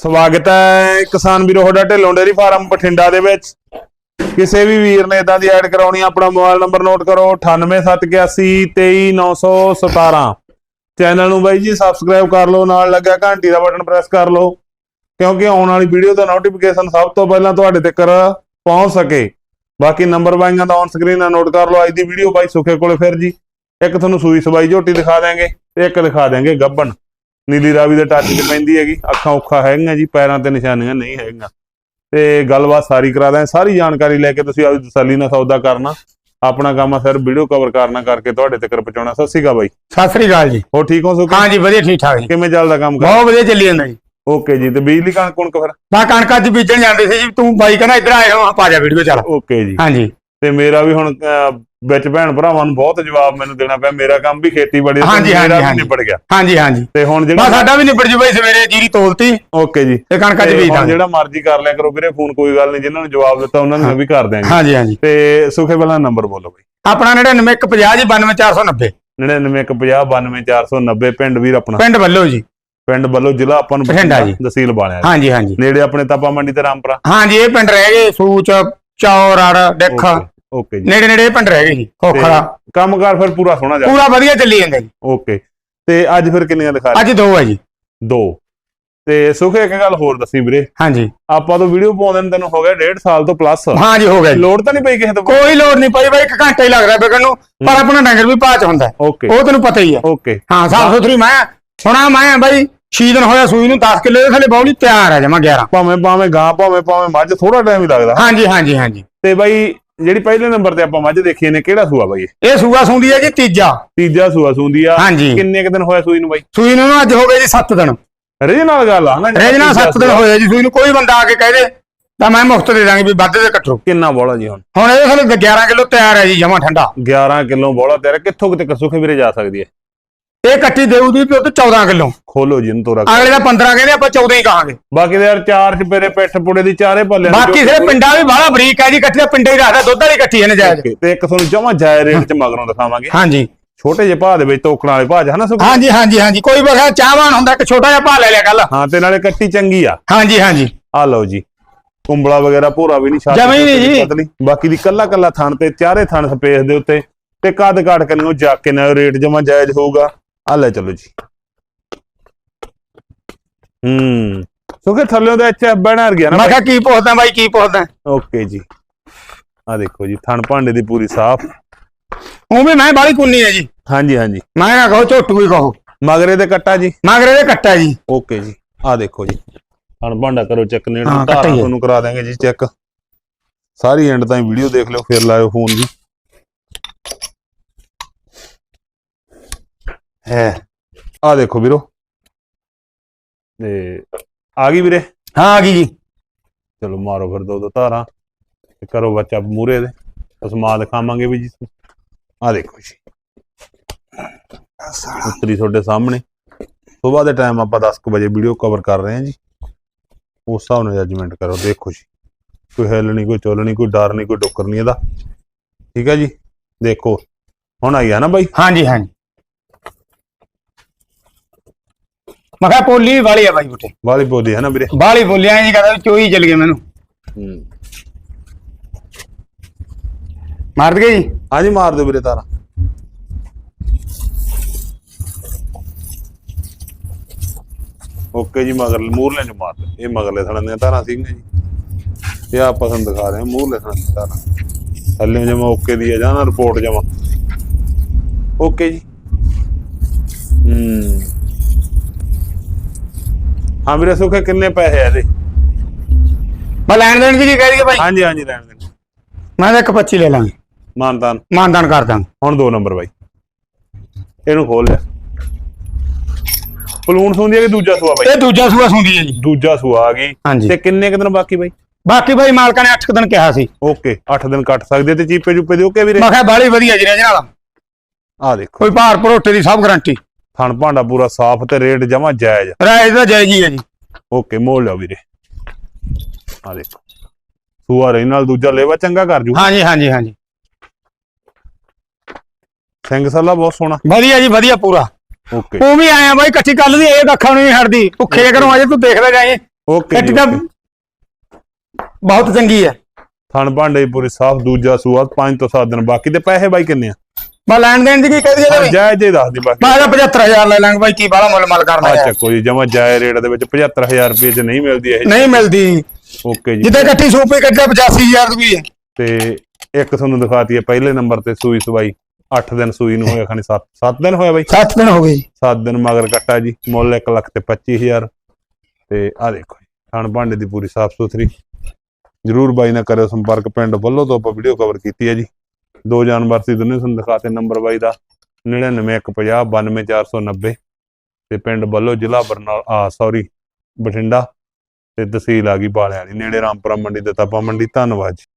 ਸਵਾਗਤ ਹੈ ਕਿਸਾਨ ਵੀਰੋ, ਤੁਹਾਡਾ ਢਿੱਲੋਂ ਡੇਰੀ ਫਾਰਮ ਬਠਿੰਡਾ ਦੇ ਵਿੱਚ। ਕਿਸੇ ਵੀ ਵੀਰ ਨੇ ਇਦਾਂ ਦੀ ਐਡ ਕਰਾਉਣੀ ਆਪਣਾ ਮੋਬਾਈਲ ਨੰਬਰ ਨੋਟ ਕਰੋ 9871823917 ਚੈਨਲ ਨੂੰ ਬਾਈ ਜੀ ਸਬਸਕ੍ਰਾਈਬ ਕਰ ਲਓ, ਨਾਲ ਲੱਗਿਆ ਘੰਟੀ ਦਾ ਬਟਨ ਪ੍ਰੈਸ ਕਰ ਲਓ, ਕਿਉਂਕਿ ਆਉਣ ਵਾਲੀ ਵੀਡੀਓ ਦਾ ਨੋਟੀਫਿਕੇਸ਼ਨ ਸਭ ਤੋਂ ਪਹਿਲਾਂ ਤੁਹਾਡੇ ਤੱਕ ਪਹੁੰਚ ਸਕੇ। ਬਾਕੀ ਨੰਬਰ ਬਾਈਆਂ ਦਾ ਔਨ ਸਕਰੀਨ ਆ, ਨੋਟ ਕਰ ਲਓ, ਅੱਜ ਦੀ ਵੀਡੀਓ ਬਾਈ ਸੁਖੇ ਕੋਲੇ ਫਿਰ ਜੀ। ਇੱਕ ਤੁਹਾਨੂੰ ਸੂਈ ਸਵਾਈ ਝੋਟੀ ਦਿਖਾ ਦਿਆਂਗੇ ਤੇ ਇੱਕ ਦਿਖਾ ਦਿਆਂਗੇ ਗੱਬਣ। ਨੀਲੀ ਰਾਵੀ ਦੇ ਟੱਚ ਤੇ ਪੈਂਦੀ ਹੈਗੀ। ਅੱਖਾਂ ਉੱਖਾਂ ਹੈਗੀਆਂ ਜੀ ਪੈਰਾਂ ਤੇ ਨਿਸ਼ਾਨੀਆਂ ਨਹੀਂ ਹੈਗੀਆਂ। ਤੇ ਗੱਲਬਾਤ ਸਾਰੀ ਕਰਾ ਦਾਂ ਸਾਰੀ ਜਾਣਕਾਰੀ ਲੈ ਕੇ ਤੁਸੀਂ ਆਪਦੀ ਤਸੱਲੀ ਨਾਲ ਸੌਦਾ ਕਰਨਾ। ਆਪਣਾ ਕੰਮ ਆ ਫਿਰ ਵੀਡੀਓ ਕਵਰ ਕਰਨਾ ਕਰਕੇ ਤੁਹਾਡੇ ਤੱਕ ਪਹੁੰਚਾਉਣਾ। ਸਤਿ ਸ਼੍ਰੀ ਅਕਾਲ ਬਾਈ। ਸਤਿ ਸ੍ਰੀ ਅਕਾਲ ਜੀ। ਹੋ ਠੀਕ ਹੋ ਸੁਖ? ਹਾਂ ਜੀ ਵਧੀਆ ਠੀਕ ਠਾਕ ਜੀ। ਕਿਵੇਂ ਚੱਲਦਾ ਕੰਮ ਕਰ? ਬਹੁਤ ਵਧੀਆ ਚੱਲੀ ਜਾਂਦਾ ਜੀ। ਓਕੇ ਜੀ ਤੇ ਬਿਜਲੀ ਕਣਕ ਕੁਣਕ ਫਿਰ? ਮੈਂ ਕਣਕਾਂ ਚ ਬੀਜਣ ਜਾਂਦੇ ਸੀ ਜੀ। ਤੂੰ ਬਾਈ ਕਹਿੰਦਾ ਇੱਧਰ ਆਏ ਹੋ ਪਾ ਜਾ ਵੀਡੀਓ ਚੱਲ। ਓਕੇ ਜੀ। ਹਾਂ ਜੀ। ਤੇ ਮੇਰਾ ਵੀ ਹੁਣ ਵਿੱਚ ਭੈਣ ਭਰਾਵਾਂ ਨੂੰ ਬਹੁਤ ਜਵਾਬ ਮੈਨੂੰ ਦੇਣਾ ਪਿਆ ਮੇਰਾ ਕੰਮ ਵੀ ਖੇਤੀਬਾੜੀ ਦਾ ਹਾਂਜੀ, ਮੇਰਾ ਹਾਂਜੀ, ਵੀ ਹਾਂਜੀ। ਨਿਬੜ ਗਿਆ। ਹਾਂ ਜੀ ਹਾਂ ਜੀ ਤੇ ਹੁਣ ਬਸ ਜਿਹੜਾ ਸਾਡਾ ਵੀ ਨਿਬੜ ਜੂ ਬਈ ਸਵੇਰੇ ਜੀਰੀ ਤੋਲਤੀ। ਓਕੇ ਜੀ। ਤੇ ਕਣਕਾਂ ਚ ਤੇ ਬੀਜ ਹੁਣ ਦਾਂਗੇ। ਜਿਹੜਾ ਮਰਜ਼ੀ ਕਰ ਲਿਆ ਕਰੋ ਵੀਰੇ ਫੋਨ ਕੋਈ ਗੱਲ ਨਹੀਂ ਜਿਨ੍ਹਾਂ ਨੂੰ ਜਵਾਬ ਦਿੱਤਾ ਉਹਨਾਂ ਨੂੰ ਵੀ ਕਰ ਦਿਆਂਗੇ। ਹਾਂ ਜੀ ਹਾਂ ਜੀ ਤੇ ਸੁਖੇ ਵਾਲਾ ਨੰਬਰ ਬੋਲੋ ਬਈ। ਆਪਣਾ 99150 ਜੀ 92490 99150 ਪਿੰਡ ਵੀਰ ਆਪਣਾ। ਪਿੰਡ ਵੱਲੋ ਜੀ। ਪਿੰਡ ਵੱਲੋਂ ਜ਼ਿਲ੍ਹਾ ਆਪਾਂ ਨੂੰ ਬਠਿੰਡਾ ਜੀ। ਤਹਿਸੀਲ ਬਾਲਿਆ ਹਾਂ ਜੀ ਹਾਂ ਜੀ ਨੇੜੇ ਆਪਣੇ ਤਾਪਾ ਮੰਡੀ ਤੇ ਰਾਮਪੁਰਾ। ਹਾਂ ਜੀ ਇਹ ਪਿੰਡ ਰਹਿ ਗਏ ਸੂਚ ਚੌਰੜ ਡਿੱਖ। ਓਕੇ ਜੀ। ਨੇੜੇ ਨੇੜੇ ਪਿੰਡ ਰਹਿ ਗਏ ਜੀ ਖੋਖਰਾ ਕੰਮਕਾਰ ਫਿਰ ਪੂਰਾ ਸੋਹਣਾ ਜਾ ਪੂਰਾ ਵਧੀਆ ਚੱਲੀ ਜਾਂਦਾ ਜੀ। ਓਕੇ ਤੇ ਅੱਜ ਫਿਰ ਕਿੰਨੀਆਂ ਰਹੇ? ਅੱਜ ਦੋ ਹੈ ਜੀ। ਦੋ। ਤੇ ਸੁਖੇ ਇੱਕ ਗੱਲ ਹੋਰ ਦੱਸੀ ਵੀਰੇ। ਹਾਂ ਜੀ ਆਪਾਂ ਤੋਂ ਵੀਡੀਓ ਪਾਉਂਦੇ ਨੂੰ ਤੈਨੂੰ ਹੋ ਗਿਆ ਡੇਢ ਸਾਲ ਤੋਂ ਪਲੱਸ ਹਾਂ ਜੀ ਹੋ ਗਿਆ ਜੀ। ਲੋੜ ਤਾਂ ਨਹੀਂ ਪਈ ਕਿਸੇ ਤੋਂ। ਕੋਈ ਲੋੜ ਨਹੀਂ ਪਈ ਬਈ ਇੱਕ ਘੰਟਾ ਹੀ ਲੱਗਦਾ ਵਿਕਣ ਨੂੰ ਪਰ ਆਪਣਾ ਡੰਗਰ ਵੀ ਪਾਚ ਹੁੰਦਾ। ਓਕੇ ਉਹ ਤੈਨੂੰ ਪਤਾ ਹੀ ਹੈ ਓਕੇ ਹਾਂ ਸਾਫ਼ ਸੁਥਰੀ ਮੈਂ ਸੁਣਾ ਮੈਂ ਬਾਈ 6 ਦਿਨ ਹੋਇਆ ਸੂਈ ਨੂੰ 10 ਕਿਲੋ ਦੇ ਥੱਲੇ ਬੌਲੀ ਤਿਆਰ ਹੈ ਜਮਾ 11 ਭਾਵੇਂ ਭਾਵੇਂ ਗਾਂ ਭਾਵੇਂ ਭਾਵੇਂ ਮੱਝ ਥੋੜਾ ਟਾਈਮ ਹੀ ਲੱਗਦਾ। ਹਾਂਜੀ ਹਾਂਜੀ ਹਾਂਜੀ। ਤੇ ਬਾਈ ਜਿਹੜੀ ਪਹਿਲੇ ਨੰਬਰ ਤੇ ਆਪਾਂ ਮੱਝ ਦੇਖੀ ਨੇ ਕਿਹੜਾ ਸੂਆ ਬਾਈ? ਇਹ? ਇਹ ਸੂਆ ਸੁੰਦੀ ਹੈ ਜੀ ਤੀਜਾ। ਤੀਜਾ ਸੂਆ ਸੂੰਦੀ ਆ। ਹਾਂਜੀ। ਕਿੰਨੇ ਕੁ ਦਿਨ ਹੋਇਆ ਸੂਈ ਨੂੰ ਬਾਈ? ਸੂਈ ਨੂੰ ਨਾ ਅੱਜ ਹੋ ਗਏ ਜੀ 7 ਦਿਨ। ਰੇਜ ਨਾਲ ਗੱਲ ਆ ਨਾ ਰੇਜਨਾ 7 ਦਿਨ ਹੋਏ ਜੀ ਸੂਈ ਨੂੰ। ਕੋਈ ਬੰਦਾ ਆ ਕੇ ਕਹਿ ਤਾਂ ਮੈਂ ਮੁਫਤ ਦੇ ਦਾਂਗੇ ਵੀ ਵੱਧ ਦੇ ਕੱਟੋ ਕਿੰਨਾ ਬੋਲਾ ਜੀ ਹੁਣ? ਹੁਣ ਇਹਦੇ ਥੱਲੇ 11 ਕਿਲੋ ਤਿਆਰ ਹੈ ਜੀ ਜਮਾ ਠੰਡਾ। 11 ਕਿਲੋ ਬੋਲਾ ਤੇਰਾ ਕਿੱਥੋਂ ਕਿਤੇ ਸੁਖੇ ਵੀਰੇ ਜਾ ਸਕਦੀ ਹੈ? ਇਹ ਕੱਟੀ ਦੇਊਗੀ ਤੇ ਉਹ ਤੇ 14 ਕਿਲੋ। ਖੋਲੋ ਜੀ ਨੂੰ ਤੋਰਾ ਅਗਲੇ ਦਾ 15 ਕਹਿੰਦੇ ਆਪਾਂ 14 ਹੀ ਕਹਾਂਗੇ। ਬਾਕੀ ਦੇ ਯਾਰ ਚਾਰ ਚਪੇਰੇ ਪਿੱਠ ਪੁੜੇ ਦੀ ਚਾਰੇ ਭੱਲੇ ਬਾਕੀ ਸਿਰੇ ਪਿੰਡਾਂ ਵੀ ਬਾਹਲਾ ਬਰੀਕ ਹੈ ਜੀ ਕੱਟੀ ਦਾ ਪਿੰਡੇ ਹੀ ਰੱਖਦਾ ਦੁੱਧ ਵਾਲੀ ਕੱਟੀ ਹੈ ਨਜਾਇਜ਼। ਤੇ ਇੱਕ ਤੁਹਾਨੂੰ ਜਮਾ ਜਾਇ ਰੇਟ ਚ ਮਗਰੋਂ ਦਿਖਾਵਾਂਗੇ। ਹਾਂਜੀ। ਛੋਟੇ ਜਿਹੇ ਭਾਅ ਦੇ ਵਿੱਚ ਤੋਕਣ ਵਾਲੇ ਭਾਅ ਹਨਾ ਸੁਖ? ਹਾਂਜੀ ਹਾਂਜੀ ਹਾਂਜੀ। ਕੋਈ ਬਖਾ ਚਾਹਵਾਨ ਹੁੰਦਾ ਇੱਕ ਛੋਟਾ ਜਿਹਾ ਭਾ ਲੈ ਲਿਆ ਕੱਲ ਹਾਂ ਤੇ ਨਾਲੇ ਕੱਟੀ ਚੰਗੀ ਆ। ਹਾਂਜੀ ਹਾਂਜੀ। ਆ ਲਓ ਜੀ। ਕੁੰਬਲਾ ਵਗੈਰਾ ਭੂਰਾ ਵੀ ਨਹੀਂ ਛਾਤੀ ਜਮਾਂ ਹੀ ਨਹੀਂ ਤੇ ਜੀ। ਪਤਲੀ। ਬਾਕੀ ਦੀ ਕੱਲਾ ਕੱਲਾ ਥਣ ਤੇ ਚਾਰੇ ਥਣ ਸਪੇਸ ਦੇ ਉੱਤੇ ਤੇ ਕੱਦ ਕਾਟ ਕੇ ਨੂੰ ਜਾ ਕੇ ਨਾਲ ਰੇਟ ਜਮਾ ਜਾਇਜ਼ ਹੋਊਗਾ। ਆ ਲੈ ਚਲੋ ਜੀ। ਹੂੰ। ਸੁਖੇ ਥੱਲੇ ਦਾ ਐਚ ਬਣਾ ਗਿਆ ਨਾ ਮੈਂ ਕਿਹਾ ਕੀ ਪੁੱਛਦਾ ਬਾਈ ਕੀ ਪੁੱਛਦਾ? ਓਕੇ ਜੀ। ਆ ਦੇਖੋ ਜੀ ਥਣ ਭਾਂਡੇ ਦੀ ਪੂਰੀ ਸਾਫ਼। ਉਹ ਵੀ ਮੈਂ ਬਾਲੀ ਕੁੰਨੀ ਹੈ ਜੀ। ਹਾਂਜੀ ਹਾਂਜੀ। ਮੈਂ ਨਾ ਕਹੋ ਝੋਟੂ ਹੀ ਕਹੋ। ਮਗਰੇ ਤੇ ਕੱਟਾ ਜੀ। ਮਗਰੇ ਦੇ ਕੱਟਾ ਜੀ। ਓਕੇ ਜੀ। ਆ ਦੇਖੋ ਜੀ। ਥਣ ਭਾਂਡਾ ਕਰੋ ਚੈੱਕ ਨੇੜ ਧਾਰਾਂ। ਤੁਹਾਨੂੰ ਕਰਾ ਦਾਂਗੇ ਜੀ ਚੈੱਕ। ਸਾਰੀ ਐਂਡ ਤਾਈਂ ਵੀਡੀਓ ਦੇਖ ਲਿਓ ਫਿਰ ਲਾਇਓ ਫੋਨ ਜੀ। ਹੈ ਆ ਦੇਖੋ ਵੀਰੋ। ਤੇ ਆ ਗਈ ਵੀਰੇ? ਹਾਂ ਆ ਗਈ ਜੀ। ਚਲੋ ਮਾਰੋ ਫਿਰ ਦੋ ਦੋ ਧਾਰਾਂ ਤੇ ਕਰੋ ਬੱਚਾ ਮੂਰੇ ਦੇ। ਅਸਮਾ ਦਿਖਾਵਾਂਗੇ ਵੀ ਜੀ। ਆ ਦੇਖੋ ਜੀ। ਉੱਤਰੀ ਤੁਹਾਡੇ ਸਾਹਮਣੇ। ਸਵੇਰ ਦੇ ਟਾਈਮ ਆਪਾਂ 10 ਕੁ ਵਜੇ ਵੀਡੀਓ ਕਵਰ ਕਰ ਰਹੇ ਹਾਂ ਜੀ। ਉਸ ਹਿਸਾਬ ਨਾਲ ਜੱਜਮੈਂਟ ਕਰੋ ਦੇਖੋ ਜੀ। ਕੋਈ ਹਿੱਲ ਨਹੀਂ ਕੋਈ ਚੁੱਲ ਨਹੀਂ ਕੋਈ ਡਰ ਨਹੀਂ ਕੋਈ ਡੁੱਕਰ ਨਹੀਂ ਇਹਦਾ। ਠੀਕ ਹੈ ਜੀ? ਦੇਖੋ। ਹੁਣ ਆਈ ਆ ਨਾ ਬਾਈ? ਹਾਂਜੀ ਹਾਂਜੀ। ਮੈਂ ਕਿਹਾ ਪੋਲੀ ਵੀ ਵਾਲੀ ਆ ਬਾਈ ਬੁੱਟੇ। ਵਾਲੀ ਪੋਦੀ ਹੈ ਨਾ ਵੀਰੇ? ਬਾਲੀ ਬੋਲਿਆ ਜੀ ਕਹਿੰਦਾ ਵੀ ਚੋਈ ਚਲ ਗਏ ਮੈਨੂੰ। ਹੂੰ। ਮਾਰ ਗਏ ਜੀ? ਹਾਂਜੀ ਮਾਰ ਦਿਓ ਵੀਰੇ ਤਾਰਾ। ਓਕੇ ਜੀ ਮਗਰ ਮੂਰਲੇ ਚ ਮਾਰ ਦਿਓ। ਇਹ ਮਗਰਲੇ ਥੜਨ ਦੀਆਂ ਤਾਰਾਂ ਸੀਗੀਆਂ ਜੀ। ਇਹ ਆਪਾਂ ਤੁਹਾਨੂੰ ਦਿਖਾ ਰਹੇ ਹਾਂ ਮੂਰਲੇ ਥੜਨ ਦੀਆਂ ਤਾਰਾਂ। ਥੱਲੇ ਜਮਾ ਓਕੇ ਦੀ ਹੈ ਜਾਂ ਨਾ ਰਿਪੋਰਟ ਜਮਾ। ਓਕੇ ਜੀ। ਹੂੰ। ਹਾਂ ਵੀਰੇ ਸੁਖੇ ਕਿੰਨੇ ਪੈਸੇ ਆ ਇਹਦੇ? ਮੈਂ ਲੈਣ ਦੇਣ ਦੀ ਕੀ ਕਹਿ ਰਹੀ ਬਾਈ ਹਾਂਜੀ ਹਾਂਜੀ ਲੈਣ ਦੇ। ਮੈਂ ਤਾਂ ਇੱਕ 25 ਲੈ ਲਾਂਗੇ। ਮਾਨਤਾਨ ਮਾਨਦਾਨ ਕਰ ਦਾਂਗੇ। ਹੁਣ ਦੋ ਨੰਬਰ ਬਾਈ। ਇਹਨੂੰ ਖੋਲ ਲਿਆ ਪਲੂਣ ਸੁੰਦੀ ਹੈ ਕਿ ਦੂਜਾ ਸੂਆ ਬਾਈ? ਇਹ ਦੂਜਾ ਸੂਆ ਸੁੰਦੀ ਹੈ ਜੀ। ਦੂਜਾ ਸੂਆ ਆ ਗਈ। ਤੇ ਕਿੰਨੇ ਕੁ ਦਿਨ ਬਾਕੀ ਬਾਈ? ਬਾਕੀ ਬਾਈ ਮਾਲਕਾਂ ਨੇ 8 ਦਿਨ ਕਿਹਾ ਸੀ। ਓਕੇ 8 ਦਿਨ ਕੱਟ ਸਕਦੇ ਤੇ ਚੀਪੇ ਚੁਪੇ ਦੇ ਓਕੇ ਵੀਰੇ? ਮੈਂ ਕਿਹਾ ਬਾਲੀ ਵਧੀਆ ਜੀ ਨਾਲ ਆ ਦੇਖੋ। ਕੋਈ ਭਾਰ ਭਰੋਟੇ ਦੀ ਸਭ ਗਾਰੰਟੀ। ਥਣ ਭਾਂਡਾ ਪੂਰਾ ਸਾਫ਼ ਤੇ ਰੇਟ ਜਮਾ ਜਾਇਜ਼। ਰਾਇਜ ਦਾ ਜਾਇਜ਼ ਹੀ ਹੈ ਜੀ। ਓਕੇ ਮੋੜ ਲਿਓ ਵੀਰੇ। ਆ ਦੇਖੋ ਸੂਆ ਰਹੀ ਨਾਲ ਦੂਜਾ ਲੇਵਾ ਚੰਗਾ ਕਰ ਜੂ। ਹਾਂਜੀ ਹਾਂਜੀ ਹਾਂਜੀ। ਸਿੰਘ ਸੱਲਾ ਬਹੁਤ ਸੋਹਣਾ। ਵਧੀਆ ਜੀ ਵਧੀਆ ਪੂਰਾ। ਓਕੇ। ਉਹ ਵੀ ਆਇਆ ਬਾਈ ਕੱਚੀ ਕੱਲ ਦੀ ਇਹ ਅੱਖਾਂ ਨੂੰ ਨਹੀਂ ਹਟਦੀ। ਭੁੱਖੇ ਕਰੋ ਅਜੇ ਤੂੰ ਦੇਖਦਾ ਜਾਈਂ ਓਕੇ ਜੀ ਤਾਂ। ਬਹੁਤ ਚੰਗੀ ਹੈ ਥਣ ਭਾਂਡੇ ਪੂਰੀ ਸਾਫ਼ ਦੂਜਾ ਸੂਆ 5 ਤੋਂ 7 ਦਿਨ ਬਾਕੀ ਤੇ ਪੈਸੇ ਬਾਈ ਕਿੰਨੇ ਆ? ਮੈਂ ਲੈਣ ਦੇਣ ਦੀ ਕੀ ਕਹਿ ਦਈਏ ਹਾਂ, ਜਾਇਜ਼ ਹੀ ਦੱਸ ਦੀ ਬਾਕੀ। ਮੈਂ ਤਾਂ 75000 ਲੈ ਲਾਂਗੇ ਬਾਈ ਕੀ ਬਾਹਲਾ ਮੁੱਲ ਮਲ ਕਰਨਾ ਅੱਛਾ ਹੈ? ਕੋਈ ਜਮਾ ਜਾਇਜ਼ ਰੇਟ ਦੇ ਵਿੱਚ 75000 ਰੁਪਏ ਚ ਨਹੀਂ ਮਿਲਦੀ ਇਹ। ਨਹੀਂ ਮਿਲਦੀ। ਓਕੇ ਜੀ। ਜਿੱਦੇ ਇਕੱਠੀ ਸੂਪੀ ਕੱਢਿਆ 85000 ਦੀ ਹੈ। ਤੇ ਇੱਕ ਤੁਹਾਨੂੰ ਦਿਖਾਤੀ ਹੈ ਪਹਿਲੇ ਨੰਬਰ ਤੇ ਸੂਈ ਸਵਾਈ। 8 ਦਿਨ ਸੂਈ ਨੂੰ ਹੋਇਆ ਖਾਣੀ 7 7 ਦਿਨ ਹੋਇਆ ਬਾਈ? 7 ਦਿਨ ਹੋ ਗਏ ਜੀ। 7 ਦਿਨ ਮਗਰ ਕੱਟਾ ਜੀ ਮੁੱਲ 1 ਲੱਖ ਤੇ 25000 ਤੇ ਆ ਦੇਖੋ ਜੀ, ਥਣ ਭਾਂਡੇ ਦੀ ਪੂਰੀ ਸਾਫ਼ ਸੁਥਰੀ ਜਰੂਰ ਬਾਈ ਨਾਲ ਕਰਿਓ ਸੰਪਰਕ ਪਿੰਡ ਵੱਲੋਂ ਤੋਂ ਆਪਾਂ ਵੀਡੀਓ ਕਵਰ ਕੀਤੀ ਹੈ ਜੀ। ਦੋ ਜਾਨਵਰ ਸੀ ਦੋਨੇ, ਤੁਹਾਨੂੰ ਦਿਖਾਤੇ ਨੰਬਰ ਬਾਈ ਦਾ 9915 92490 ਤੇ ਪਿੰਡ ਵੱਲੋਂ ਜ਼ਿਲ੍ਹਾ ਬਰਨਾਲਾ, ਆ ਸੌਰੀ ਬਠਿੰਡਾ। ਤੇ ਤਹਿਸੀਲ ਆ ਗਈ ਬਾਲਿਆਂ ਦੀ, ਨੇੜੇ ਰਾਮਪੁਰਾ ਮੰਡੀ ਤੇ ਤਾਪਾ ਮੰਡੀ, ਧੰਨਵਾਦ ਜੀ।